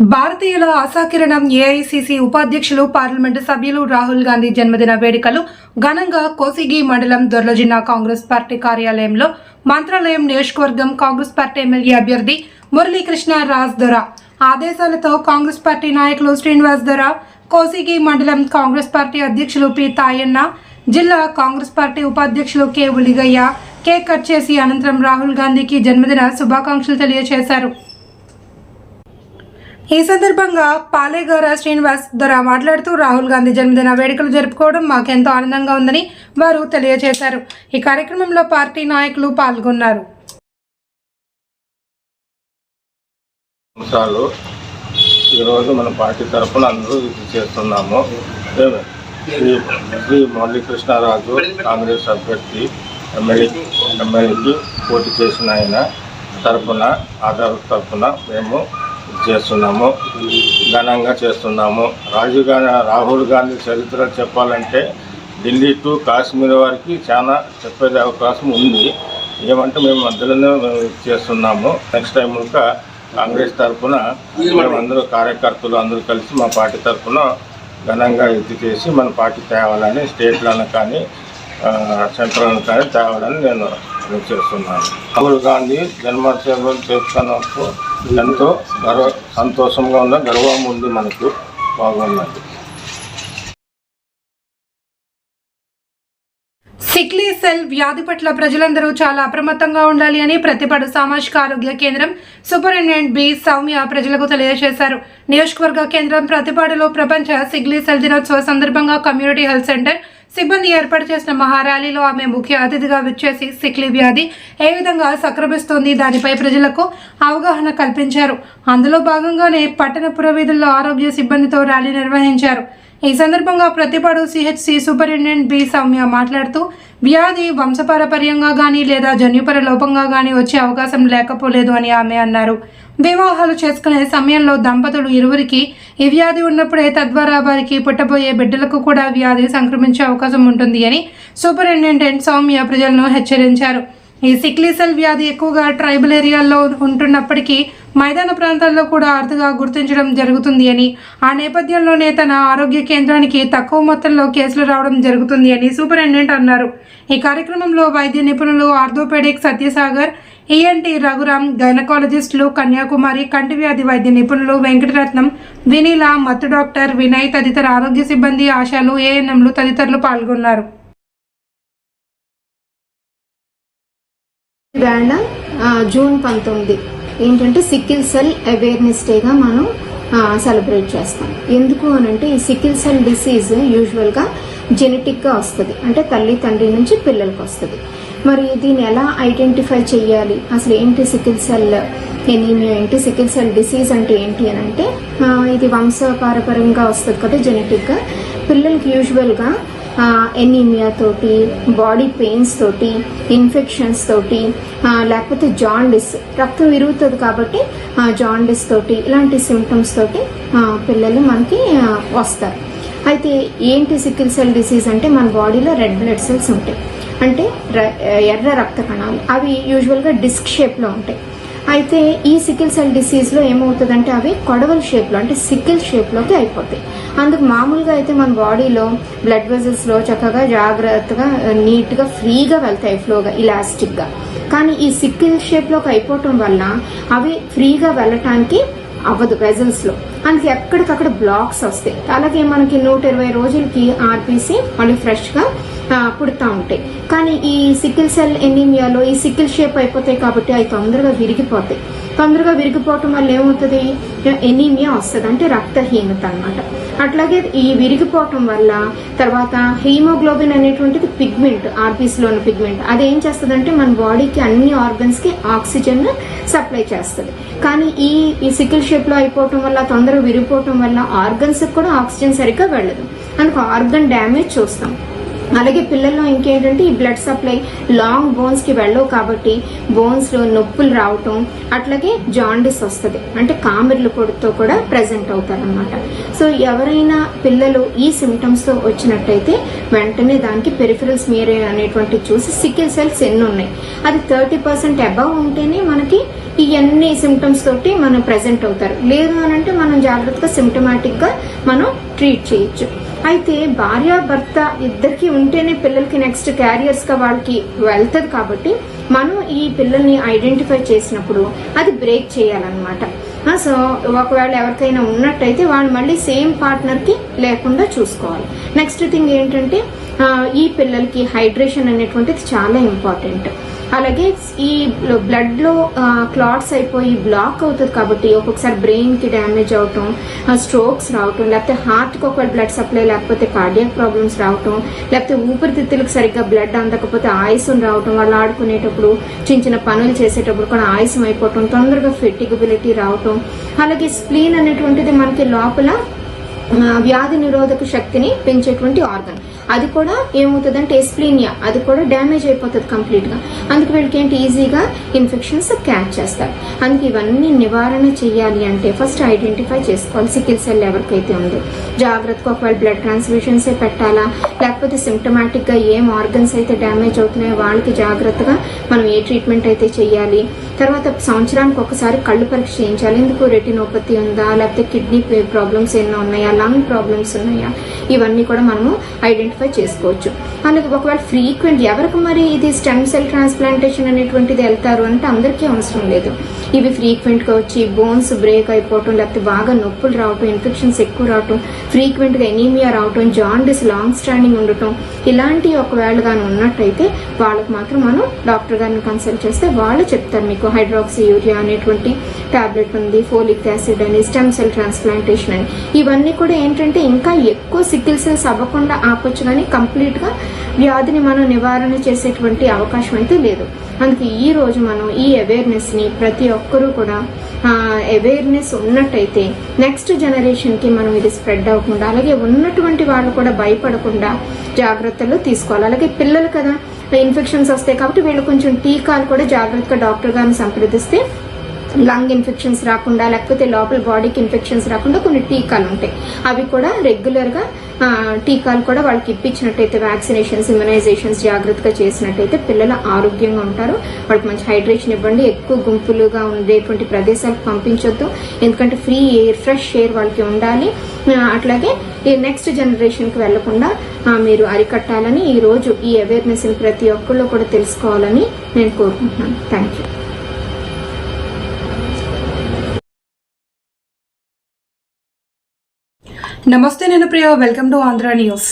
భారతీయుల ఆశాకిరణం ఏఐసిసి ఉపాధ్యక్షులు పార్లమెంటు సభ్యులు రాహుల్ గాంధీ జన్మదిన వేడుకలు. ఘనంగా కోసిగి మండలం దొర్లజిన్నా కాంగ్రెస్ పార్టీ కార్యాలయంలో మంత్రాలయం నియోజకవర్గం కాంగ్రెస్ పార్టీ ఎమ్మెల్యే అభ్యర్థి మురళీకృష్ణ రాజ్ దొర ఆదేశాలతో కాంగ్రెస్ పార్టీ నాయకులు శ్రీనివాస్ దొర కోసిగి మండలం కాంగ్రెస్ పార్టీ అధ్యక్షులు పి తాయన్న జిల్లా కాంగ్రెస్ పార్టీ ఉపాధ్యక్షులు కె ఉలిగయ్య. కేక్ కట్ చేసి అనంతరం రాహుల్ గాంధీకి జన్మదిన శుభాకాంక్షలు తెలియజేశారు ఈ సందర్భంగా పాలేగౌర శ్రీనివాస్ ద్వారా మాట్లాడుతూ రాహుల్ గాంధీ జన్మదిన వేడుకలు జరుపుకోవడం మాకెంతో ఆనందంగా ఉందని వారు తెలియజేశారు. ఈ కార్యక్రమంలో పార్టీ నాయకులు పాల్గొన్నారు. అంశాలు ఈరోజు మన పార్టీ తరఫున అందరూ ఇది చేస్తున్నాము. శ్రీ శ్రీ కాంగ్రెస్ అభ్యర్థి ఎమ్మెల్యే ఎమ్మెల్యేకి పోటీ చేసిన ఆయన తరఫున ఆధార్ తరఫున మేము చేస్తున్నాము ఘనంగా చేస్తున్నాము. రాజీవ్ గాంధీ రాహుల్ గాంధీ చరిత్ర చెప్పాలంటే ఢిల్లీ టు కాశ్మీర్ వరకు చాలా చెప్పేది అవకాశం ఉంది. ఏమంటే మేము మధ్యలోనే మేము చేస్తున్నాము. నెక్స్ట్ టైం ఇంకా కాంగ్రెస్ తరఫున మేమందరూ కార్యకర్తలు అందరూ కలిసి మా పార్టీ తరఫున ఘనంగా ఎత్తి చేసి మన పార్టీ తేవాలని స్టేట్లను కానీ సెంట్రల్ కానీ తేవాలని నేను చేస్తున్నాను. రాహుల్ గాంధీ జన్మోత్సవం చేసుకున్నప్పుడు ఎంతో గర్వ సంతోషంగా ఉంది? గర్వం ఉంది మనకు. బాగున్నది సిక్లీ సెల్ వ్యాధి పట్ల ప్రజలందరూ చాలా అప్రమత్తంగా ఉండాలి అని ప్రతిపాడు సామాజిక ఆరోగ్య కేంద్రం సూపరింటెండెంట్ బి సౌమ్య ప్రజలకు తెలియజేశారు. నియోజకవర్గ కేంద్రం ప్రతిపాడులో ప్రపంచ సిగ్లీ సెల్ దినోత్సవ సందర్భంగా కమ్యూనిటీ హెల్త్ సెంటర్ సిబ్బంది ఏర్పాటు చేసిన మహారాలీలో ఆమె ముఖ్య అతిథిగా విచ్చేసి సిక్లీ వ్యాధి ఏ విధంగా సక్రమిస్తోంది దానిపై ప్రజలకు అవగాహన కల్పించారు. అందులో భాగంగానే పట్టణ పురవీధుల్లో ఆరోగ్య సిబ్బందితో ర్యాలీ నిర్వహించారు. ఈ సందర్భంగా Prathipadu CHC superintendent B Soumya మాట్లాడుతూ వ్యాధి వంశపారపర్యంగా కానీ లేదా జన్యుపర లోపంగా కానీ వచ్చే అవకాశం లేకపోలేదు అని ఆమె అన్నారు. వివాహాలు చేసుకునే సమయంలో దంపతులు ఇరువురికి ఈ వ్యాధి ఉన్నప్పుడే తద్వారా వారికి పుట్టబోయే బిడ్డలకు కూడా వ్యాధి సంక్రమించే అవకాశం ఉంటుంది అని సూపరింటెండెంట్ సౌమ్య ప్రజలను హెచ్చరించారు. ఈ సిక్లీసెల్ వ్యాధి ఎక్కువగా ట్రైబల్ ఏరియాల్లో ఉంటున్నప్పటికీ మైదాన ప్రాంతాల్లో కూడా అరుదుగా గుర్తించడం జరుగుతుంది అని ఆ నేపథ్యంలోనే తన ఆరోగ్య కేంద్రానికి తక్కువ మొత్తంలో కేసులు రావడం జరుగుతుంది అని సూపరింటెండెంట్ అన్నారు. ఈ కార్యక్రమంలో వైద్య నిపుణులు ఆర్థోపెడిక్ సత్యసాగర్ ఈఎన్టీ రఘురామ్ గైనకాలజిస్టులు కన్యాకుమారి కంటి వ్యాధి వైద్య నిపుణులు వెంకటరత్నం వినీల మత్తు డాక్టర్ వినయ్ తదితర ఆరోగ్య సిబ్బంది ఆశాలు ఏఎన్ఎంలు తదితరులు పాల్గొన్నారు. వేళ జూన్ పంతొమ్మిది. ఏంటంటే సిక్కిల్ సెల్ అవేర్నెస్ డేగా మనం సెలబ్రేట్ చేస్తాం. ఎందుకు అని అంటే ఈ సిక్కిల్ సెల్ డిసీజ్ యూజువల్గా జెనెటిక్గా వస్తుంది. అంటే తల్లి తండ్రి నుంచి పిల్లలకు వస్తుంది. మరి దీన్ని ఎలా ఐడెంటిఫై చేయాలి అసలు ఏంటి సిక్కిల్ సెల్ ఎనీమియా ఏంటి? సికిల్ సెల్ డిసీజ్ అంటే ఏంటి అని అంటే ఇది వంశపారపరంగా వస్తుంది కదా జెనెటిక్గా. పిల్లలకి యూజువల్గా ఎనీమియా తోటి బాడీ పెయిన్స్ తోటి ఇన్ఫెక్షన్స్ తోటి లేకపోతే జాండిస్ రక్తం విరుగుతుంది కాబట్టి జాండిస్ తోటి ఇలాంటి సిమ్టమ్స్ తోటి పిల్లలు మనకి వస్తారు. అయితే ఏంటి సిక్కిల్ సెల్ డిసీజ్ అంటే మన బాడీలో రెడ్ బ్లడ్ సెల్స్ ఉంటాయి. అంటే ఎర్ర రక్త కణాలు. అవి యూజువల్గా డిస్క్ షేప్లో ఉంటాయి. అయితే ఈ సికిల్ సెల్ డిసీజ్లో ఏమవుతుందంటే అవి కొడవల షేప్లో అంటే సికిల్ షేప్లోకి అయిపోతాయి. అందుకు మామూలుగా అయితే మన బాడీలో బ్లడ్ వెజల్స్లో చక్కగా జాగ్రత్తగా నీట్గా ఫ్రీగా వెళ్తాయి ఫ్లోగా ఇలాస్టిక్గా. కానీ ఈ సికిల్ షేప్లోకి అయిపోవటం వల్ల అవి ఫ్రీగా వెళ్ళటానికి అవ్వదు వెజల్స్లో మనకి ఎక్కడికక్కడ బ్లాక్స్ వస్తాయి. అలాగే మనకి నూట ఇరవై రోజులకి ఆర్పిసి మళ్ళీ ఫ్రెష్గా పుడతా ఉంటాయి. కానీ ఈ సికిల్ సెల్ ఎనీమియాలో ఈ సికిల్ షేప్ అయిపోతాయి కాబట్టి అవి తొందరగా విరిగిపోతాయి. తొందరగా విరిగిపోవటం వల్ల ఏమవుతుంది? ఎనీమియా వస్తుంది అంటే రక్తహీనత అనమాట అట్లాగే ఈ విరిగిపోవటం వల్ల తర్వాత హీమోగ్లోబిన్ అనేటువంటిది పిగ్మెంట్ ఆర్బీస్లో ఉన్న పిగ్మెంట్. అది ఏం చేస్తుంది అంటే మన బాడీకి అన్ని ఆర్గన్స్కి ఆక్సిజన్ సప్లై చేస్తుంది. కానీ ఈ ఈ సికిల్ షేప్లో అయిపోవటం వల్ల తొందరగా విరిగిపోవటం వల్ల ఆర్గన్స్ కూడా ఆక్సిజన్ సరిగ్గా వెళ్ళదు. మనకు ఆర్గన్ డ్యామేజ్ చూస్తాం. అలాగే పిల్లల్లో ఇంకేంటంటే ఈ బ్లడ్ సప్లై లాంగ్ బోన్స్కి వెళ్ళవు కాబట్టి బోన్స్లో నొప్పులు రావటం అట్లాగే జాండిస్ వస్తుంది. అంటే కామెర్లు పొడితో కూడా ప్రజెంట్ అవుతారనమాట సో ఎవరైనా పిల్లలు ఈ సిమ్టమ్స్తో వచ్చినట్టయితే వెంటనే దానికి పెరిఫరల్స్ మీరే అనేటువంటి చూసి సికిల్ సెల్స్ ఎన్ని ఉన్నాయి. అది థర్టీ పర్సెంట్ అబవ్ ఉంటేనే మనకి ఇవన్నీ సిమ్టమ్స్ తోటి మనం ప్రజెంట్ అవుతారు. లేదు అని అంటే మనం జాగ్రత్తగా సిమ్టమాటిక్గా మనం ట్రీట్ చేయొచ్చు. అయితే భార్య భర్త ఇద్దరికి ఉంటేనే పిల్లలకి నెక్స్ట్ క్యారియర్స్గా వాళ్ళకి వెళ్తుంది కాబట్టి మనం ఈ పిల్లల్ని ఐడెంటిఫై చేసినప్పుడు అది బ్రేక్ చేయాలన్నమాట. సో ఒకవేళ ఎవరికైనా ఉన్నట్టయితే వాళ్ళు మళ్ళీ సేమ్ పార్ట్నర్కి లేకుండా చూసుకోవాలి. నెక్స్ట్ థింగ్ ఏంటంటే ఈ పిల్లలకి హైడ్రేషన్ అనేటువంటిది చాలా ఇంపార్టెంట్ అలాగే ఈ బ్లడ్లో క్లాట్స్ అయిపోయి బ్లాక్ అవుతుంది కాబట్టి ఒక్కొక్కసారి బ్రెయిన్కి డ్యామేజ్ అవటం స్ట్రోక్స్ రావటం లేకపోతే హార్ట్కి ఒకవేళ బ్లడ్ సప్లై లేకపోతే కార్డియాక్ ప్రాబ్లమ్స్ రావటం లేకపోతే ఊపిరితిత్తులకు సరిగ్గా బ్లడ్ అందకపోతే ఆయుసం రావటం వాళ్ళు ఆడుకునేటప్పుడు చిన్న చిన్న పనులు చేసేటప్పుడు కూడా ఆయుసం అయిపోవటం తొందరగా ఫెటిగబిలిటీ రావటం. అలాగే స్ప్లీన్ అనేటువంటిది మనకి లోపల వ్యాధి నిరోధక శక్తిని పెంచేటువంటి ఆర్గన్ అది కూడా ఏమవుతుందంటే ఎస్ప్లీనియా అది కూడా డ్యామేజ్ అయిపోతుంది కంప్లీట్గా అందుకు వీళ్ళకి ఏంటి? ఈజీగా ఇన్ఫెక్షన్స్ క్యాచ్ చేస్తారు. అందుకే ఇవన్నీ నివారణ చేయాలి అంటే ఫస్ట్ ఐడెంటిఫై చేసుకోవాలి. సికిల్ సెల్ ఎవరికైతే ఉందో. జాగ్రత్తగా ఒకవేళ బ్లడ్ ట్రాన్స్ఫ్యూషన్స్ పెట్టాలా? లేకపోతే సిమ్టమాటిక్గా ఏం ఆర్గన్స్ అయితే డ్యామేజ్ అవుతున్నాయో వాళ్ళకి జాగ్రత్తగా మనం ఏ ట్రీట్మెంట్ అయితే చేయాలి? తర్వాత సంవత్సరానికి ఒకసారి కళ్ళు పరీక్ష చేయించాలి. ఎందుకు? రెటినోపతి ఉందా? లేకపోతే కిడ్నీ ప్రాబ్లమ్స్ ఏమైనా ఉన్నాయా? లంగ్ ప్రాబ్లమ్స్ ఉన్నాయా? ఇవన్నీ కూడా మనము ఐడెంటిఫై చేసుకోవచ్చు. అలాగే ఒకవేళ ఫ్రీక్వెంట్ ఎవరికి మరి ఇది స్టెమ్ సెల్ ట్రాన్స్ప్లాంటేషన్ అనేటువంటిది వెళ్తారు అంటే అందరికీ అవసరం లేదు. ఇవి ఫ్రీక్వెంట్గా వచ్చి బోన్స్ బ్రేక్ అయిపోవటం లేకపోతే బాగా నొప్పులు రావటం ఇన్ఫెక్షన్స్ ఎక్కువ రావటం ఫ్రీక్వెంట్గా ఎనీమియా రావటం జాండిస్ లాంగ్ స్టాండింగ్ ఉండటం ఇలాంటి ఒకవేళ కానీ ఉన్నట్టయితే వాళ్ళకి మాత్రం మనం డాక్టర్ గారిని కన్సల్ట్ చేస్తే వాళ్ళు చెప్తారు మీకు హైడ్రాక్సీ యూరియా అనేటువంటి టాబ్లెట్ ఉంది ఫోలిక్ యాసిడ్ అని స్టెమ్ సెల్ ట్రాన్స్ప్లాంటేషన్ అని. ఇవన్నీ కూడా ఏంటంటే ఇంకా ఎక్కువ సికిల్ సెల్స్ అవ్వకుండా ఆపొచ్చు కానీ కంప్లీట్గా వ్యాధిని మనం నివారణ చేసేటువంటి అవకాశం అయితే లేదు. అందుకే ఈ రోజు మనం ఈ అవేర్నెస్ని ప్రతి ఒక్కరూ కూడా అవేర్నెస్ ఉన్నట్టయితే నెక్స్ట్ జనరేషన్కి మనం ఇది స్ప్రెడ్ అవ్వకుండా అలాగే ఉన్నటువంటి వాళ్ళు కూడా భయపడకుండా జాగ్రత్తలు తీసుకోవాలి. అలాగే పిల్లలు కదా ఇన్ఫెక్షన్స్ వస్తాయి కాబట్టి వీళ్ళు కొంచెం టీకాలు కూడా జాగ్రత్తగా డాక్టర్ గారిని సంప్రదిస్తే లంగ్ ఇన్ఫెక్షన్స్ రాకుండా లేకపోతే లోపల బాడీకి ఇన్ఫెక్షన్స్ రాకుండా కొన్ని టీకాలు ఉంటాయి. అవి కూడా రెగ్యులర్గా టీకాలు కూడా వాళ్ళకి ఇప్పించినట్టయితే వ్యాక్సినేషన్స్ ఇమ్యునైజేషన్స్ జాగ్రత్తగా చేసినట్టయితే పిల్లలు ఆరోగ్యంగా ఉంటారు. వాళ్ళకి మంచి హైడ్రేషన్ ఇవ్వండి. ఎక్కువ గుంపులుగా ఉండేటువంటి ప్రదేశాలకు పంపించొద్దు. ఎందుకంటే ఫ్రీ ఎయిర్ ఫ్రెష్ ఎయిర్ వాళ్ళకి ఉండాలి. అట్లాగే ఈ నెక్స్ట్ జనరేషన్కి వెళ్ళకుండా మీరు అరికట్టాలని ఈరోజు ఈ అవేర్నెస్ని ప్రతి ఒక్కళ్ళు కూడా తెలుసుకోవాలని నేను కోరుకుంటున్నాను. థ్యాంక్ యూ నమస్తే నేను Priya. Welcome to Andhra news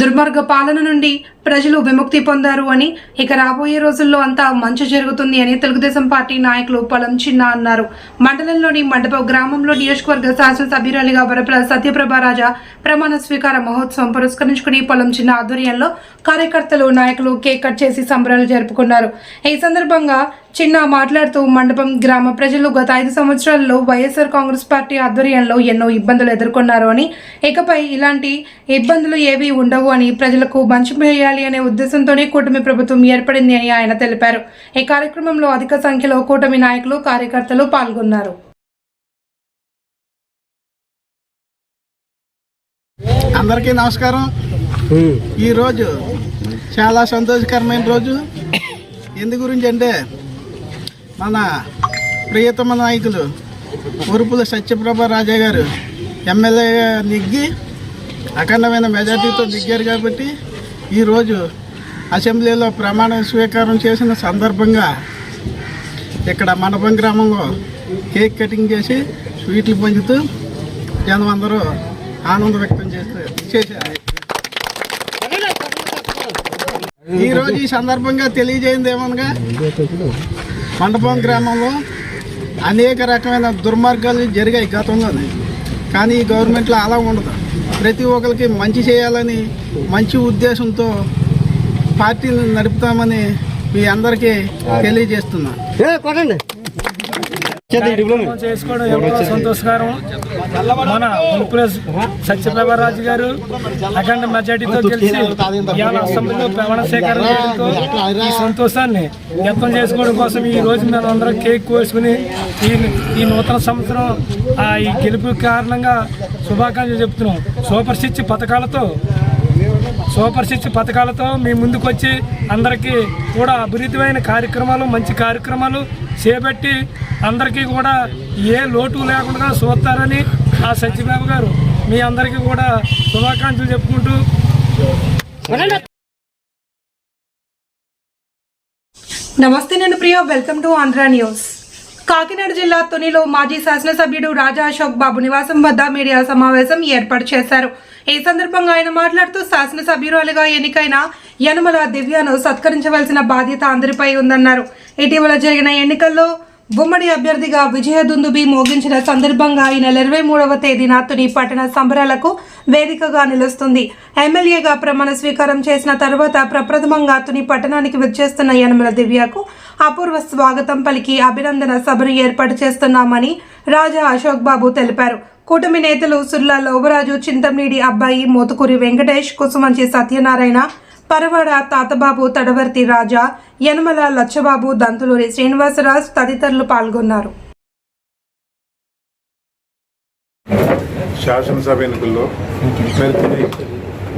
దుర్మార్గ పాలన నుండి ప్రజలు విముక్తి పొందారు అని ఇక రాబోయే రోజుల్లో అంతా మంచి జరుగుతుంది అని తెలుగుదేశం పార్టీ నాయకులు పొలం చిన్న అన్నారు. మండలంలోని మండప గ్రామంలో నియోజకవర్గ శాసనసభ్యురాలిగా వరప్ర సత్యప్రభ రాజా ప్రమాణ స్వీకార మహోత్సవం పురస్కరించుకుని పొలం చిన్న ఆధ్వర్యంలో కార్యకర్తలు నాయకులు కేక్ కట్ చేసి సంబరాలు జరుపుకున్నారు. ఈ సందర్భంగా చిన్న మాట్లాడుతూ మండపం గ్రామ ప్రజలు గత ఐదు సంవత్సరాల్లో వైఎస్ఆర్ కాంగ్రెస్ పార్టీ ఆధ్వర్యంలో ఎన్నో ఇబ్బందులు ఎదుర్కొన్నారు అని ఇకపై ఇలాంటి ఇబ్బందులు ఏవీ ఉండవు అని ప్రజలకు మంచి చేయాలి అనే ఉద్దేశంతోనే కూటమి ప్రభుత్వం ఏర్పడింది అని ఆయన తెలిపారు. ఈ కార్యక్రమంలో అధిక సంఖ్యలో కూటమి నాయకులు కార్యకర్తలు పాల్గొన్నారు. అందరికీ నమస్కారం. ఈరోజు చాలా సంతోషకరమైన రోజు. ఎందు గురించి అంటే మన ప్రియతమ నాయకులు ఉరుపుల సత్యప్రభ రాజా గారు ఎమ్మెల్యేగా నెగ్గి అఖండమైన మెజార్టీతో దిగారు కాబట్టి ఈరోజు అసెంబ్లీలో ప్రమాణ స్వీకారం చేసిన సందర్భంగా ఇక్కడ మండపం గ్రామంలో కేక్ కటింగ్ చేసి స్వీట్లు పంచుతూ జనం అందరూ ఆనందం వ్యక్తం చేస్తే చేశారు. ఈ ఈ సందర్భంగా తెలియజేయండి ఏమనగా మండపం గ్రామంలో అనేక రకమైన దుర్మార్గాలు జరిగాయి గతంలోనే. కానీ ఈ గవర్నమెంట్లో అలా ఉండదు. ప్రతి ఒక్కరికి మంచి చేయాలని మంచి ఉద్దేశంతో పార్టీని నడుపుతామని మీ అందరికీ తెలియజేస్తున్నాను చేసుకోవడం ఎంతో సంతోషకరం. మన ఉల్ప్రెస్ సత్యప్రభారాజు గారు అఖండ మెజార్టీతో గెలిచి ఇవాళ అసెంబ్లీలో స్వీకారం చేయడంతో ఈ సంతోషాన్ని వ్యక్తం చేసుకోవడం కోసం ఈ రోజు మేము అందరం కేక్ కోసుకుని ఈ ఈ నూతన సంవత్సరం ఆ ఈ గెలుపు కారణంగా శుభాకాంక్షలు చెప్తున్నాం. సూపర్ సిక్స్ పథకాలతో సూపర్ సిక్స్ పథకాలతో మీ ముందుకు వచ్చి అందరికీ కూడా అభివృద్ధిమైన కార్యక్రమాలు మంచి కార్యక్రమాలు చేపట్టి అందరికీ కూడా ఏ లోటు లేకుండా చూస్తారని ఆ సత్యబాబు గారు మీ అందరికీ కూడా శుభాకాంక్షలు చెప్పుకుంటూ నమస్తే నేను Priya welcome to Andhra news. Kakinada జిల్లా తునిలో మాజీ శాసనసభ్యుడు రాజా అశోక్ బాబు నివాసం వద్ద మీడియా సమావేశం ఏర్పాటు చేశారు. ఈ సందర్భంగా ఆయన మాట్లాడుతూ శాసనసభ్యురాలుగా ఎన్నికైన యనమల దివ్యను సత్కరించవలసిన బాధ్యత అందరిపై ఉందన్నారు. ఇటీవల జరిగిన ఎన్నికల్లో ఉమ్మడి అభ్యర్థిగా విజయదుందుబి మోగించిన సందర్భంగా ఈ నెల ఇరవై మూడవ తేదీన తుని పట్టణ సంబరాలకు వేదికగా నిలుస్తుంది. ఎమ్మెల్యేగా ప్రమాణ స్వీకారం చేసిన తర్వాత ప్రప్రథమంగా తుని పట్టణానికి విచ్చేస్తున్న యనమల దివ్యకు అపూర్వ స్వాగతం పలికి అభినందన సభను ఏర్పాటు చేస్తున్నామని రాజా అశోక్ బాబు తెలిపారు. కూటమి నేతలు సుర్లా లోబరాజు చింతమనేడి అబ్బాయి మోతుకూరి వెంకటేష్ కుసుమంచి సత్యనారాయణ పరవాడ తాతబాబు తడవర్తి రాజా యనమల లచ్చబాబు దంతులూరి శ్రీనివాసరాజు తదితరులు పాల్గొన్నారు. శాసనసభ ఎన్నికల్లో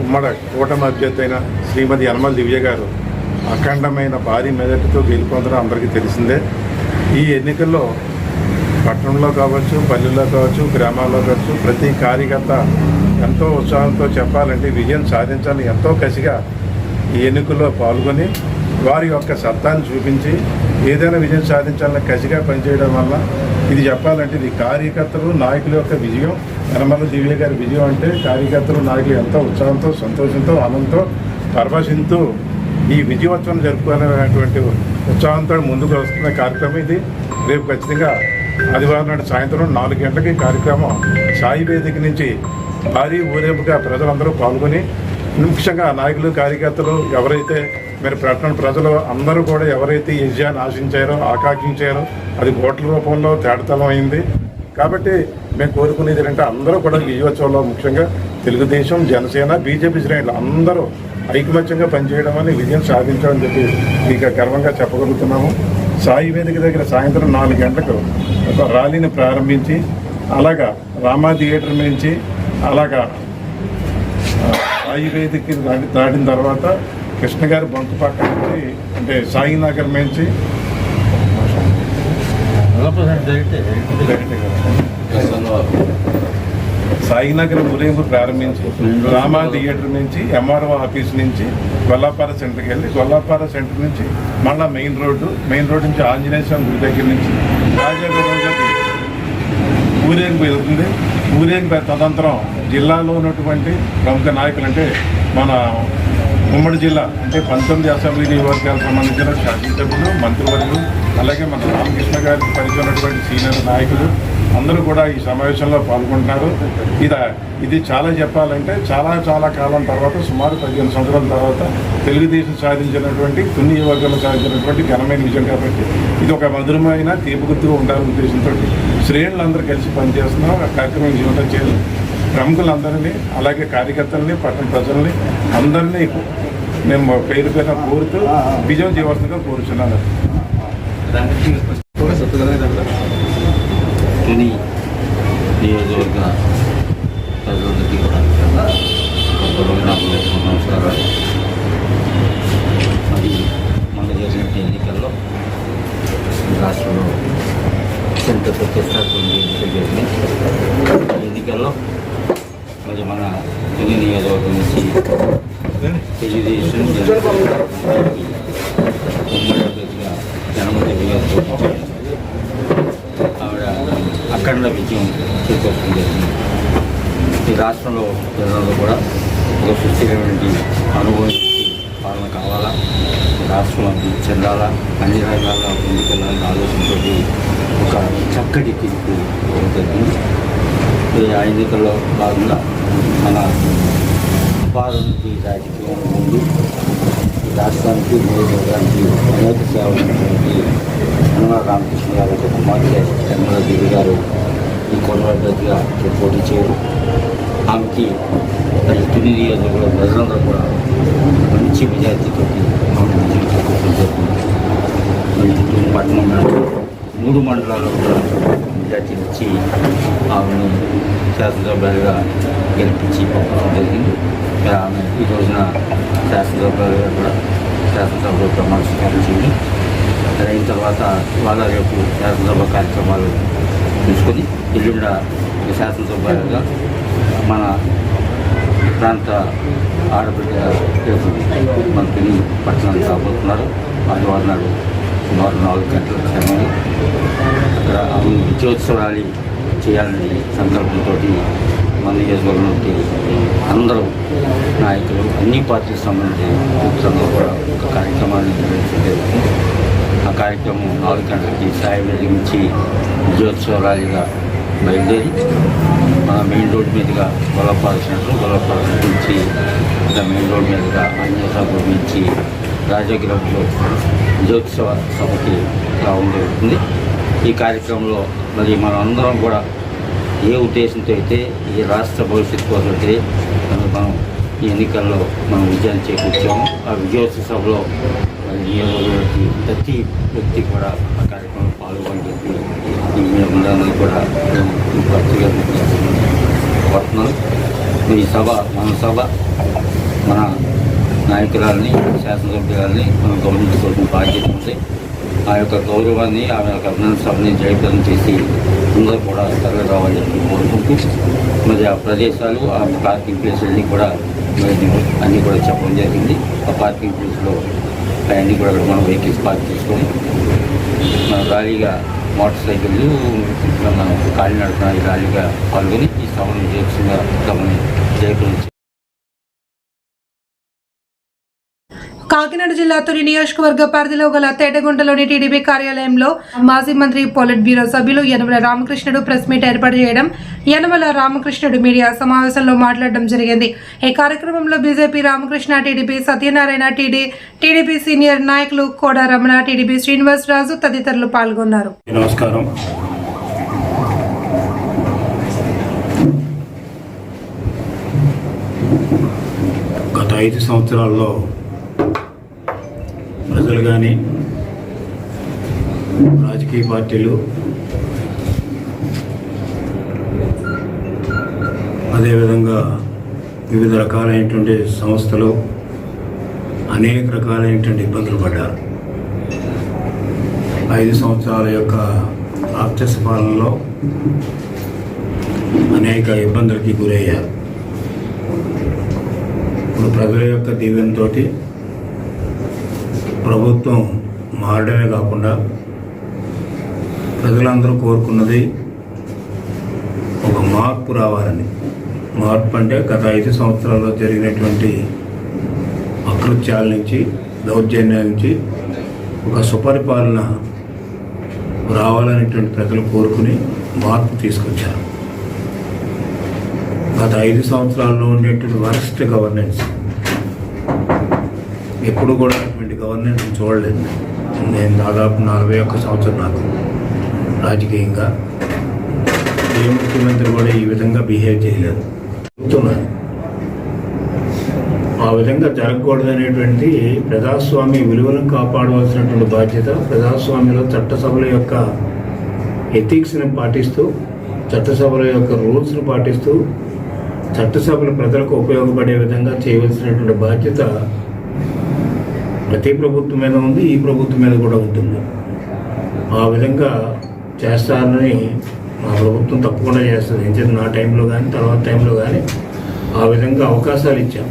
ఉమ్మడి కూటమి అభ్యర్థి అయిన శ్రీమతి యనమల దివ్య గారు అఖండమైన భారీ మెదటితో గెలుపొందడం అందరికీ తెలిసిందే. ఈ ఎన్నికల్లో పట్టణంలో కావచ్చు పల్లెల్లో కావచ్చు గ్రామాల్లో కావచ్చు ప్రతి కార్యకర్త ఎంతో ఉత్సాహంతో చెప్పాలంటే విజయం సాధించాలని ఎంతో కసిగా ఈ ఎన్నికల్లో పాల్గొని వారి యొక్క సత్తాన్ని చూపించి ఏదైనా విజయం సాధించాలని కసిగా పనిచేయడం వల్ల ఇది చెప్పాలంటే ఇది కార్యకర్తలు నాయకుల యొక్క విజయం. యనమల దివ్య గారి విజయం అంటే కార్యకర్తలు నాయకులు ఎంతో ఉత్సాహంతో సంతోషంతో ఆనందంతో పరవశింతూ ఈ విజయోత్సవం జరుపుకునేటువంటి ఉత్సాహంతో ముందుకు వస్తున్న కార్యక్రమం ఇది. రేపు ఖచ్చితంగా ఆదివారం నాడు సాయంత్రం నాలుగు గంటలకి కార్యక్రమం సాయి వేదిక నుంచి భారీ ఊరేపుగా ప్రజలందరూ పాల్గొని ముఖ్యంగా నాయకులు కార్యకర్తలు ఎవరైతే మరి పట్టణ ప్రజలు అందరూ కూడా ఎవరైతే ఈ విజయాన్ని ఆశించారో ఆకాంక్షించారో అది ఓట్ల రూపంలో తేడతలం అయింది. కాబట్టి మేము కోరుకునేది ఏంటంటే అందరూ కూడా విజయోత్సవంలో ముఖ్యంగా తెలుగుదేశం జనసేన బీజేపీ శ్రేణులు అందరూ ఐకమత్యంగా పనిచేయడం అని విజయం సాధించామని చెప్పి ఇక గర్వంగా చెప్పగలుగుతున్నాము. సాయి వేదిక దగ్గర సాయంత్రం నాలుగు గంటలకు ఒక ర్యాలీని ప్రారంభించి అలాగా రామా థియేటర్ నుంచి అలాగా ఆ, సాయి వేదికకి దాటి దాటిన తర్వాత కృష్ణ గారి బంకు పక్క నుంచి అంటే సాయినగర్ నుంచి సాయినగర్ ఊరేగింపు ప్రారంభించి రామా థియేటర్ నుంచి ఎంఆర్ఓ ఆఫీస్ నుంచి గొల్లాపార సెంటర్కి వెళ్ళి గొల్లాపార సెంటర్ నుంచి మళ్ళా మెయిన్ రోడ్డు మెయిన్ రోడ్ నుంచి ఆంజనేయ స్వామి గుడి దగ్గర నుంచి రాజాగూడెంలోకి ఊరేగింపు వెళ్తుంది. ఊరేగింపు తదంతరం జిల్లాలో ఉన్నటువంటి ప్రముఖ నాయకులు అంటే మన ఉమ్మడి జిల్లా అంటే పంతొమ్మిది అసెంబ్లీ నియోజకవర్గాలకు సంబంధించిన శాసనసభ్యులు మంత్రివర్యులు అలాగే మన రామకృష్ణ గారికి పరిచయం ఉన్నటువంటి సీనియర్ నాయకులు అందరూ కూడా ఈ సమావేశంలో పాల్గొంటున్నారు. ఇది ఇది చాలా చెప్పాలంటే చాలా చాలా కాలం తర్వాత సుమారు పదిహేను సంవత్సరాల తర్వాత తెలుగుదేశం సాధించినటువంటి కొన్ని వర్గాలు సాధించినటువంటి ఘనమైన విజయం కాబట్టి ఇది ఒక మధురమైన తీపి గుర్తుగా ఉండాలనే ఉద్దేశంతో శ్రేణులందరూ కలిసి పనిచేస్తున్నాం. ఆ కార్యక్రమం జీవితం చేయాలి ప్రముఖులందరినీ అలాగే కార్యకర్తలని పట్టణ ప్రజల్ని అందరినీ మేము పేరు పేరున కోరుతూ విజయం చేయవలసిందిగా కోరుచున్నాను. తుని నియోజకవర్గ ప్రజలందరికీ కూడా నమస్కారాలు. మరి మొన్న జరిగిన ఎన్నికల్లో రాష్ట్రంలో అత్యంత ప్రతిష్టాత్మక ఎన్నికలు జరిగినాయి ఈ ఎన్నికల్లో మరి మన తుని నియోజకవర్గం నుంచి తెలుగుదేశం ఉమ్మడి అభ్యర్థిగా జనమతి ఆవిడ అఖండ విజయం చేకూర్చడం జరిగింది. ఈ రాష్ట్రంలో ప్రజలందరూ కూడా ఒక సుస్థిరమైనటువంటి అనుభవం పాలన కావాలా? రాష్ట్రం అభివృద్ధి చెందాలా? అన్ని రంగాల్లో ముందుకెళ్ళాలని ఆలోచనతో ఒక చక్కటి తీర్పు జరిగింది ఈ ఆ ఎన్నికల్లో భాగంగా మన ఉపాధి రాజకీయం ముందు ఈ రాష్ట్రానికి నియోజకవర్గానికి అనేక సేవలు అందించినటువంటి రామకృష్ణ గారు ఒక కుమార్తె యనమల దేవి గారు ఈ కొనవాడిగా పోటీ చేయరు. ఆమెకి మరి తుని నియోజకవర్గంలో ప్రజలందరూ కూడా మంచి మెజార్టీతో ఆమె విజయం చేకూర్చడం జరిగింది మరి తుని పట్టణంలో మూడు మండలాల్లో కూడా మెజార్టీలు ఇచ్చి ఆమెను శాసనసభ్యులుగా గెలిపించి పంపడం జరిగింది. మరి ఆమె ఈ రోజున శాసనసభ్యులుగా కూడా శాసనసభలో ప్రమాణ స్వీకరించింది అయిన తర్వాత వాళ్ళ రేపు శాసనసభ కార్యక్రమాలు తీసుకొని ఎల్లుండ శాసనసభ్యులుగా మన ప్రాంత ఆడబిడ్డ మంత్రిని పట్టణానికి రాబోతున్నారు. ఆదివారం నాడు సుమారు నాలుగు గంటల సమయంలో అక్కడ ఆమె చేయాలని సంకల్పంతో మన నియోజకవర్గం నుండి అందరూ నాయకులు అన్ని పార్టీలకు సంబంధించిన కూడా ఒక కార్యక్రమాన్ని నిర్వహించడం ఆ కార్యక్రమం నాలుగు గంటలకి సాయం వెలిగించి విజయోత్సవ ర్యాలీగా బయలుదేరి మన మెయిన్ రోడ్ మీదుగా గొల్లపాల సెంటర్ గొల్లపాల నుంచి ఇంకా మెయిన్ రోడ్ మీదుగా ఆంజనేయ సాగు నుంచి రాజగ్రహంలో విజయోత్సవ సభకి రావడం జరుగుతుంది. ఈ కార్యక్రమంలో మరి మనందరం కూడా ఏ ఉద్దేశంతో అయితే ఈ రాష్ట్ర భవిష్యత్తు కోసం అయితే మనం ఈ ఎన్నికల్లో మనం విజయాన్ని చేకూర్చాము ఆ విజయోత్సవ సభలో మరి నియోజకవర్గానికి ప్రతి వ్యక్తి కూడా ఆ కార్యక్రమంలో పాల్గొని చెప్పి ఈ అందరినీ కూడా నేను కోరుతున్నాను ఈ సభ మన సభ మన నాయకురాలని శాసనసభ్యురాలని మనం గమనించుకోవాల్సిన బాధ్యత ఉంది. ఆ యొక్క గౌరవాన్ని ఆమె యొక్క అభినందన సభని జయప్రదం చేసి అందరూ కూడా తరలి రావాలని చెప్పి కోరుకుంటూ మరి ఆ ప్రదేశాలు ఆ పార్కింగ్ ప్లేసులన్నీ కూడా మరి అన్నీ కూడా చెప్పడం జరిగింది. ఆ పార్కింగ్ ప్లేస్లో అవన్నీ కూడా మనం వెహికల్స్ పార్క్ చేసుకొని మన ర్యాలీగా మోటార్ సైకిళ్ళు మన కాలినడకన ర్యాలీగా పాల్గొని ఈ సభను విజయక్షంగా తమని జయప్రదం కాకినాడ జిల్లా తొలి నియోజకవర్గ పరిధిలో గల తేటగుంటలోని టీడీపీ కార్యాలయంలో మాజీ మంత్రి పొలిట్ బ్యూరో సభ్యులు యనమల రామకృష్ణుడు ప్రెస్ మీట్ ఏర్పాటు చేయడం యనమల రామకృష్ణుడు మీడియా సమావేశంలో మాట్లాడడం జరిగింది. ఈ కార్యక్రమంలో BJP Ramakrishna TDP Satyanarayana TD TDP senior నాయకులు కోడ రమణ టీడీపీ శ్రీనివాసరాజు తదితరులు పాల్గొన్నారు. నమస్కారం. గత ఐదు సంవత్సరాల్లో ప్రజలు కానీ రాజకీయ పార్టీలు అదేవిధంగా వివిధ రకాలైనటువంటి సంస్థలు అనేక రకాలైనటువంటి ఇబ్బందులు పడ్డారు. ఐదు సంవత్సరాల యొక్క రాక్షస పాలనలో అనేక ఇబ్బందులకి గురయ్యారు. ఇప్పుడు ప్రజల యొక్క దీవెనతోటి ప్రభుత్వం మారడమే కాకుండా ప్రజలందరూ కోరుకున్నది ఒక మార్పు రావాలని. మార్పు అంటే గత ఐదు సంవత్సరాల్లో జరిగినటువంటి అకృత్యాల నుంచి దౌర్జన్యాల నుంచి ఒక సుపరిపాలన రావాలనేటువంటి ప్రజలు కోరుకుని మార్పు తీసుకొచ్చారు. గత ఐదు సంవత్సరాల్లో ఉండేటువంటి వరస్ట్ గవర్నెన్స్ ఎప్పుడు కూడా గవర్నెన్స్ చూడలేదు నేను దాదాపు నలభై ఒక్క సంవత్సరం నాకు రాజకీయంగా ఏ ముఖ్యమంత్రి కూడా ఈ విధంగా బిహేవ్ చేయలేదు చెప్తున్నాను ఆ విధంగా జరగకూడదనేటువంటి ప్రజాస్వామ్య విలువలను కాపాడవలసినటువంటి బాధ్యత ప్రజాస్వామ్యంలో చట్టసభల యొక్క ఎథిక్స్ని పాటిస్తూ చట్టసభల యొక్క రూల్స్ని పాటిస్తూ చట్టసభలు ప్రజలకు ఉపయోగపడే విధంగా చేయవలసినటువంటి బాధ్యత ప్రతి ప్రభుత్వం మీద ఉంది ఈ ప్రభుత్వం మీద కూడా ఉంటుంది. ఆ విధంగా చేస్తారని మా ప్రభుత్వం తప్పకుండా చేస్తుంది. ఎందుకంటే నా టైంలో కానీ తర్వాత టైంలో కానీ ఆ విధంగా అవకాశాలు ఇచ్చాం.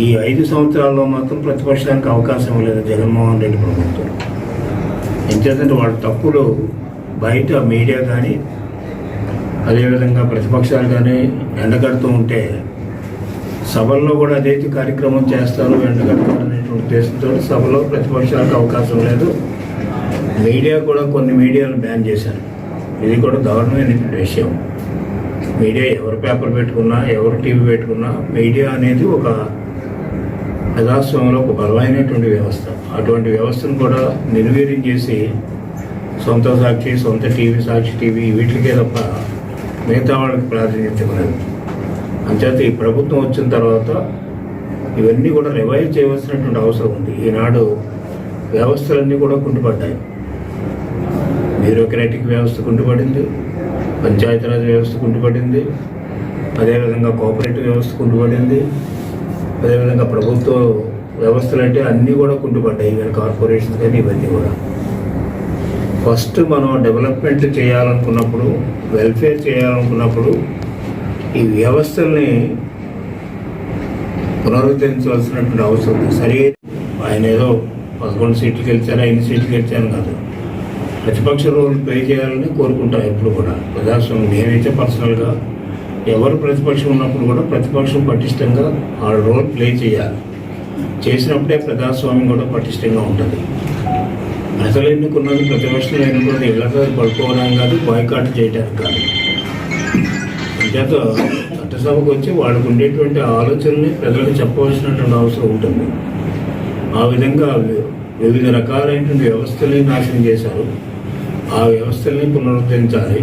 ఈ ఐదు సంవత్సరాల్లో మాత్రం ప్రతిపక్షానికి అవకాశం లేదు జగన్మోహన్ రెడ్డి ప్రభుత్వం. ఎందుకంటే వాళ్ళ తప్పులు బయట మీడియా కానీ అదేవిధంగా ప్రతిపక్షాలు కానీ ఎండగడుతూ ఉంటే సభల్లో కూడా అదే కార్యక్రమం చేస్తారు ఎండగడతారని ఉద్దేశంతో సభలో ప్రతిపక్షాలకు అవకాశం లేదు. మీడియా కూడా కొన్ని మీడియాను బ్యాన్ చేశారు. ఇది కూడా దారుణమైనటువంటి విషయం. మీడియా ఎవరు పేపర్ పెట్టుకున్నా ఎవరు టీవీ పెట్టుకున్నా మీడియా అనేది ఒక ప్రజాస్వామ్యంలో ఒక బలమైనటువంటి వ్యవస్థ. అటువంటి వ్యవస్థను కూడా నిర్వీర్యం చేసి సొంత సాక్షి సొంత టీవీ సాక్షి టీవీ వీటికే తప్ప మిగతా వాళ్ళకి ప్రాధాన్యత ఇవ్వలేదు అంచేత ఈ ప్రభుత్వం వచ్చిన తర్వాత ఇవన్నీ కూడా రివైవ్ చేయవలసినటువంటి అవసరం ఉంది. ఈనాడు వ్యవస్థలన్నీ కూడా కుంటుపడ్డాయి. బ్యూరోక్రాటిక్ వ్యవస్థ కుంటుపడింది పంచాయతీరాజ్ వ్యవస్థ కుంటుపడింది అదేవిధంగా కోఆపరేటివ్ వ్యవస్థ కుంటుపడింది అదేవిధంగా ప్రభుత్వ వ్యవస్థలు అంటే అన్నీ కూడా కుంటుపడ్డాయి. ఈవెన్ కార్పొరేషన్స్ కానీ ఇవన్నీ కూడా. ఫస్ట్ మనం డెవలప్మెంట్ చేయాలనుకున్నప్పుడు వెల్ఫేర్ చేయాలనుకున్నప్పుడు ఈ వ్యవస్థల్ని పునరుద్ధరించవలసినటువంటి అవసరం ఉంది. సరే ఆయన ఏదో పదకొండు సీట్లు గెలిచారా ఎన్ని సీట్లు గెలిచాను కాదు. ప్రతిపక్ష రోల్ ప్లే చేయాలని కోరుకుంటాం ఎప్పుడు కూడా. ప్రజాస్వామ్యం నేనైతే పర్సనల్గా ఎవరు ప్రతిపక్షం ఉన్నప్పుడు కూడా ప్రతిపక్షం పటిష్టంగా ఆ రోల్ ప్లే చేయాలి. చేసినప్పుడే ప్రజాస్వామ్యం కూడా పటిష్టంగా ఉంటుంది. ప్రజలు ఎన్నుకున్నది ప్రతిపక్షం ఎన్నుకున్నది ఇళ్ళతో పడుకోవడానికి కాదు బాయ్కాట్ చేయడానికి కాదు. అంచేత సభకు వచ్చి వాళ్ళకు ఉండేటువంటి ఆలోచనని ప్రజలకు చెప్పవలసినటువంటి అవసరం ఉంటుంది. ఆ విధంగా వివిధ రకాలైనటువంటి వ్యవస్థల్ని నాశనం చేశారు. ఆ వ్యవస్థల్ని పునరుద్ధరించాలి.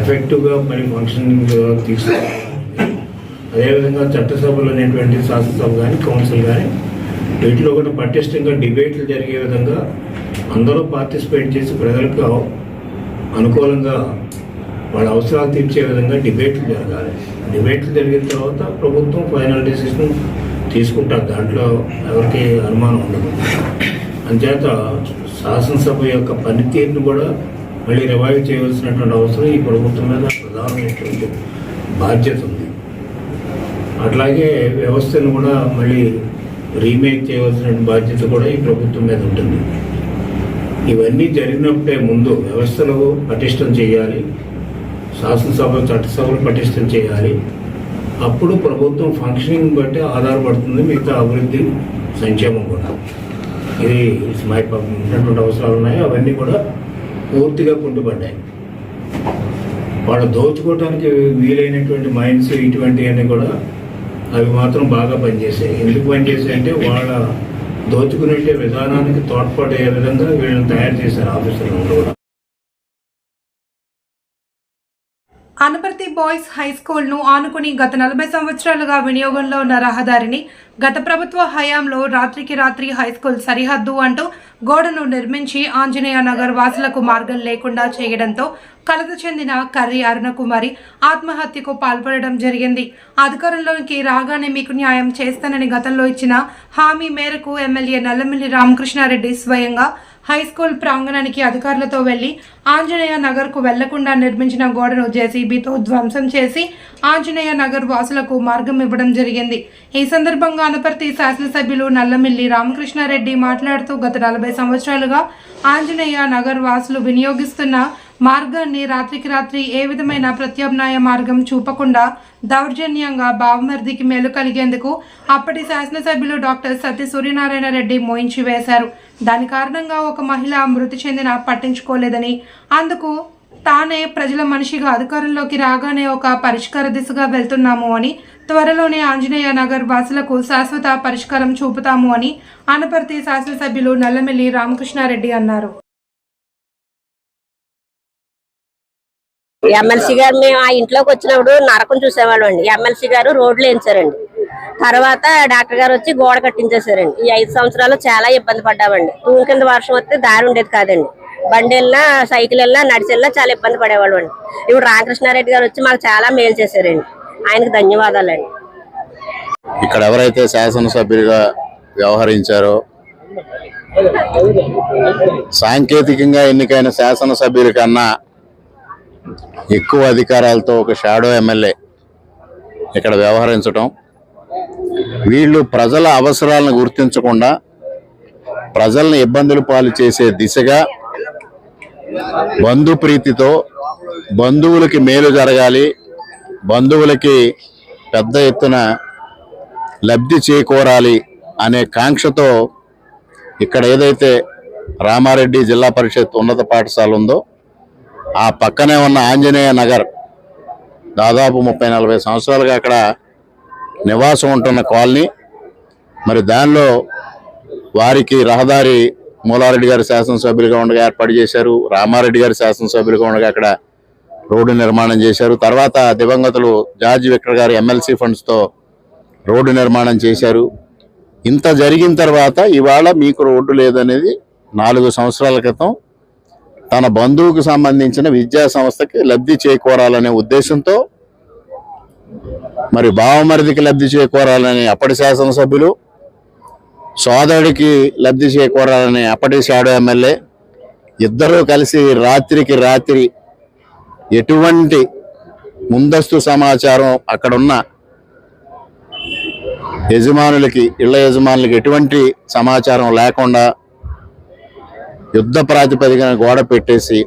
ఎఫెక్టివ్గా మరి ఫంక్షనింగ్ తీసుకోవాలి అదేవిధంగా చట్టసభలు అనేటువంటి శాసనసభ కానీ కౌన్సిల్ కానీ వీటిలో కూడా పటిష్టంగా డిబేట్లు జరిగే విధంగా అందరూ పార్టిసిపేట్ చేసి ప్రజలకు అనుకూలంగా వాళ్ళ అవసరాలు తీర్చే విధంగా డిబేట్లు జరగాలి. డిబేట్లు జరిగిన తర్వాత ప్రభుత్వం ఫైనల్ డెసిషన్ తీసుకుంటారు. దాంట్లో ఎవరికి అనుమానం ఉండదు. అంచేత శాసనసభ యొక్క పనితీరును కూడా మళ్ళీ రివైవ్ చేయవలసినటువంటి అవసరం ఈ ప్రభుత్వం మీద ప్రధానమైనటువంటి బాధ్యత ఉంది. అట్లాగే వ్యవస్థను కూడా మళ్ళీ రీమేక్ చేయవలసిన బాధ్యత కూడా ఈ ప్రభుత్వం మీద ఉంటుంది. ఇవన్నీ జరిగినప్పుడే ముందు వ్యవస్థలు పటిష్టం చేయాలి. శాసనసభ చట్టసభలు పటిష్టం చేయాలి. అప్పుడు ప్రభుత్వం ఫంక్షనింగ్ బట్టి ఆధారపడుతుంది మిగతా అభివృద్ధి సంక్షేమం కూడా. ఇది మై ఉన్నటువంటి అవసరాలు ఉన్నాయి అవన్నీ కూడా పూర్తిగా కుంటుపడ్డాయి. వాళ్ళు దోచుకోవడానికి వీలైనటువంటి మైండ్స్ ఇటువంటివన్నీ కూడా అవి మాత్రం బాగా పనిచేసాయి ఎందుకు పనిచేసాయి అంటే వాళ్ళ దోచుకునే విధానానికి తోడ్పడే విధంగా వీళ్ళని తయారు చేశారు ఆఫీసర్లు కూడా అనపర్తి బాయ్స్ హై స్కూల్ను ఆనుకుని గత నలభై సంవత్సరాలుగా వినియోగంలో ఉన్న రహదారిని గత ప్రభుత్వ హయాంలో రాత్రికి రాత్రి హై స్కూల్ సరిహద్దు అంటూ గోడను నిర్మించి ఆంజనేయ నగర్ వాసులకు మార్గం లేకుండా చేయడంతో కలత చెందిన కర్రి అరుణకుమారి ఆత్మహత్యకు పాల్పడడం జరిగింది. అధికారంలోకి రాగానే మీకు న్యాయం చేస్తానని గతంలో ఇచ్చిన హామీ మేరకు ఎమ్మెల్యే నల్లమిల్లి రామకృష్ణారెడ్డి స్వయంగా హై స్కూల్ ప్రాంగణానికి అధికారులతో వెళ్ళి ఆంజనేయ నగర్కు వెళ్ళకుండా నిర్మించిన గోడను జేసీబీతో ధ్వంసం చేసి ఆంజనేయ నగర్ వాసులకు మార్గం ఇవ్వడం జరిగింది. ఈ సందర్భంగా అనపర్తి శాసనసభ్యులు నల్లమిల్లి రామకృష్ణారెడ్డి మాట్లాడుతూ గత నలభై సంవత్సరాలుగా ఆంజనేయ నగర్ వాసులు వినియోగిస్తున్న మార్గాన్ని రాత్రికి రాత్రి ఏ విధమైన ప్రత్యామ్నాయ మార్గం చూపకుండా దౌర్జన్యంగా బావమర్దికి మేలు కలిగేందుకు అప్పటి శాసనసభ్యులు డాక్టర్ సత్య సూర్యనారాయణ రెడ్డి మోయించి వేశారు. దాని కారణంగా ఒక మహిళ మృతి చెందిన పట్టించుకోలేదని అందుకు తానే ప్రజల మనిషిగా అధికారంలోకి రాగానే ఒక పరిష్కార దిశగా వెళ్తున్నాము అని త్వరలోనే ఆంజనేయ నగర్ వాసులకు శాశ్వత పరిష్కారం చూపుతాము అని అనపర్తి శాసనసభ్యులు నల్లమెల్లి రామకృష్ణారెడ్డి అన్నారు. ఎమ్మెల్సీ గారు మేము ఆ ఇంట్లోకి వచ్చినప్పుడు నరకం చూసేవాళ్ళం అండి ఎమ్మెల్సీ గారు రోడ్లు వేయించారండి. తర్వాత డాక్టర్ గారు వచ్చి గోడ కట్టించేశారండి. ఈ ఐదు సంవత్సరాలు చాలా ఇబ్బంది పడ్డామండి. భూమి కింద వర్షం వస్తే దారి ఉండేది కాదండి. బండి వెళ్ళినా సైకిల్ వెళ్ళినా నడిచి వెళ్ళినా చాలా ఇబ్బంది పడేవాళ్ళం అండి ఇప్పుడు రామకృష్ణారెడ్డి గారు వచ్చి మాకు చాలా మేలు చేశారండి. ఆయనకు ధన్యవాదాలండి. ఇక్కడ ఎవరైతే శాసనసభ్యులుగా వ్యవహరించారో సాంకేతికంగా ఎన్నికైన శాసనసభ్యుల కన్నా ఎక్కువ అధికారాలతో ఒక షాడో ఎమ్మెల్యే ఇక్కడ వ్యవహరించడం వీళ్ళు ప్రజల అవసరాలను గుర్తించకుండా ప్రజల్ని ఇబ్బందులు పాలు చేసే దిశగా బంధుప్రీతితో బంధువులకి మేలు జరగాలి బంధువులకి పెద్ద ఎత్తున లబ్ధి చేకూరాలి అనే కాంక్షతో ఇక్కడ ఏదైతే రామారెడ్డి జిల్లా పరిషత్ ఉన్నత పాఠశాల ఉందో ఆ పక్కనే ఉన్న ఆంజనేయ నగర్ దాదాపు ముప్పై నలభై సంవత్సరాలుగా అక్కడ నివాసం ఉంటున్న కాలనీ. మరి దానిలో వారికి రహదారి మూలారెడ్డి గారి శాసనసభ్యులుగా ఉండగా ఏర్పాటు చేశారు. రామారెడ్డి గారి శాసనసభ్యులుగా ఉండగా అక్కడ రోడ్డు నిర్మాణం చేశారు. తర్వాత దివంగతులు జార్జ్ విక్టర్ గారు ఎమ్మెల్సీ ఫండ్స్తో రోడ్డు నిర్మాణం చేశారు. ఇంత జరిగిన తర్వాత ఇవాళ మీకు రోడ్డు లేదనేది నాలుగు సంవత్సరాల క్రితం తన బంధువుకు సంబంధించిన విద్యా సంస్థకి లబ్ధి చేకూరాలనే ఉద్దేశంతో మరి బావమరిదికి లబ్ధి చేకూరాలని అప్పటి శాసనసభ్యులు సోదరుడికి లబ్ధి చేకూరాలని అప్పటి షాడో ఎమ్మెల్యే ఇద్దరూ కలిసి రాత్రికి రాత్రి ఎటువంటి ముందస్తు సమాచారం అక్కడున్న యజమానులకి ఇళ్ళ యజమానులకి ఎటువంటి సమాచారం లేకుండా యుద్ధ ప్రాతిపదికన గోడ పెట్టేసి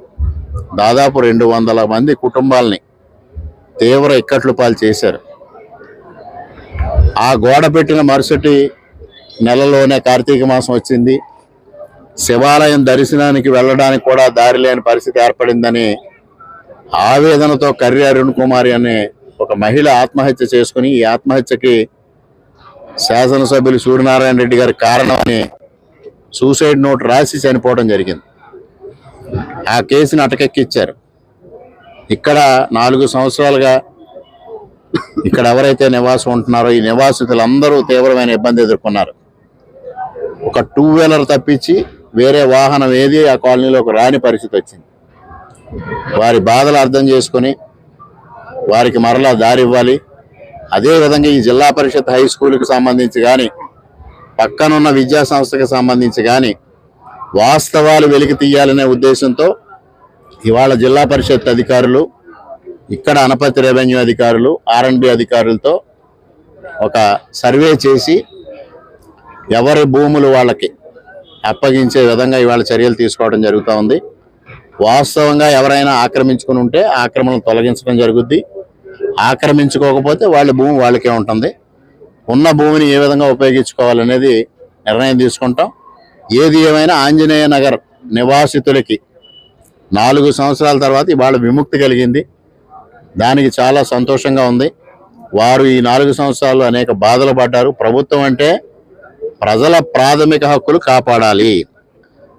దాదాపు రెండు వందల మంది కుటుంబాలని తీవ్ర ఇక్కట్లు పాలు చేశారు. ఆ గోడ పెట్టిన మరుసటి నెలలోనే కార్తీక మాసం వచ్చింది. శివాలయం దర్శనానికి వెళ్ళడానికి కూడా దారి లేని పరిస్థితి ఏర్పడిందని ఆవేదనతో కర్రి అరుణ్ కుమారి అనే ఒక మహిళ ఆత్మహత్య చేసుకుని ఈ ఆత్మహత్యకి శాసనసభ్యులు సూర్యనారాయణ రెడ్డి గారి కారణమని సూసైడ్ నోట్ రాసి చనిపోవడం జరిగింది. ఆ కేసుని అటకెక్కిచ్చారు. ఇక్కడ నాలుగు సంవత్సరాలుగా ఇక్కడ ఎవరైతే నివాసం ఉంటున్నారో ఈ నివాసితులందరూ తీవ్రమైన ఇబ్బంది ఎదుర్కొన్నారు. ఒక టూ వీలర్ తప్పించి వేరే వాహనం ఏది ఆ కాలనీలోకి రాని పరిస్థితి వచ్చింది. వారి బాధలు అర్థం చేసుకొని వారికి మరలా దారి ఇవ్వాలి. అదేవిధంగా ఈ జిల్లా పరిషత్ హై స్కూల్కి సంబంధించి కానీ పక్కనున్న విద్యా సంస్థకి సంబంధించి కానీ వాస్తవాలు వెలికి తీయాలనే ఉద్దేశంతో ఇవాళ జిల్లా పరిషత్ అధికారులు ఇక్కడ అనపతి రెవెన్యూ అధికారులు ఆర్ఎండ్బి అధికారులతో ఒక సర్వే చేసి ఎవరి భూములు వాళ్ళకి అప్పగించే విధంగా ఇవాళ చర్యలు తీసుకోవడం జరుగుతూ ఉంది. వాస్తవంగా ఎవరైనా ఆక్రమించుకుని ఉంటే ఆక్రమణలు తొలగించడం జరుగుద్ది. ఆక్రమించుకోకపోతే వాళ్ళ భూమి వాళ్ళకే ఉంటుంది. ఉన్న భూమిని ఏ విధంగా ఉపయోగించుకోవాలనేది నిర్ణయం తీసుకుంటాం. ఏది ఏమైనా ఆంజనేయ నగర్ నివాసితులకి నాలుగు సంవత్సరాల తర్వాత ఇవాళ విముక్తి కలిగింది. దానికి చాలా సంతోషంగా ఉంది. వారు ఈ నాలుగు సంవత్సరాలు అనేక బాధలు పడ్డారు. ప్రభుత్వం అంటే ప్రజల ప్రాథమిక హక్కులు కాపాడాలి.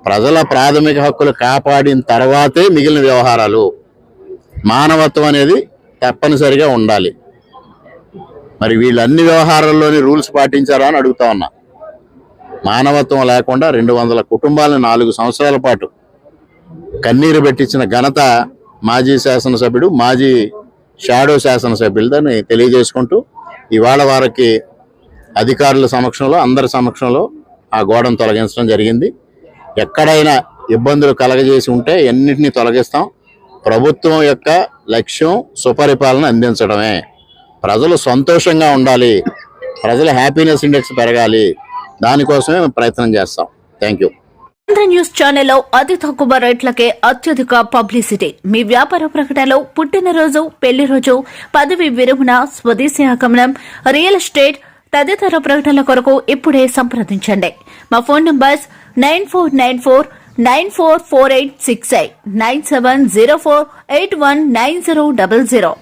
ప్రజల ప్రాథమిక హక్కులు కాపాడిన తర్వాతే మిగిలిన వ్యవహారాలు. మానవత్వం అనేది తప్పనిసరిగా ఉండాలి. మరి వీళ్ళన్ని వ్యవహారాల్లోని రూల్స్ పాటించారా అని అడుగుతా ఉన్నా. మానవత్వం లేకుండా రెండు వందల కుటుంబాలను నాలుగు సంవత్సరాల పాటు కన్నీరు పెట్టించిన ఘనత మాజీ శాసనసభ్యుడు మాజీ షాడో శాసనసభ్యులదని తెలియజేసుకుంటూ ఇవాళ వారికి అధికారుల సమక్షంలో అందరి సమక్షంలో ఆ గోడను తొలగించడం జరిగింది. ఎక్కడైనా ఇబ్బందులు కలగజేసి ఉంటే ఎన్నింటినీ తొలగిస్తాం. ప్రభుత్వం యొక్క లక్ష్యం సుపరిపాలన అందించడమే. ప్రజలు సంతోషంగా ఉండాలి. ప్రజల హ్యాపీనెస్ ఇండెక్స్ పెరగాలి. దానికోసమే మేము ప్రయత్నం చేస్తాం. Thank you. ఆంధ్ర న్యూస్ ఛానల్లో అతి తక్కువ రేట్లకే అత్యధిక పబ్లిసిటీ. మీ వ్యాపార ప్రకటనలో పుట్టినరోజు పెళ్ళి రోజు పదవి విరమణ స్వదేశీ ఆగమనం రియల్ ఎస్టేట్ తదితర ప్రకటనల కొరకు ఇప్పుడే సంప్రదించండి. మా phone numbers nine four nine four nine four four eight six eight nine seven zero four eight one nine zero double zero.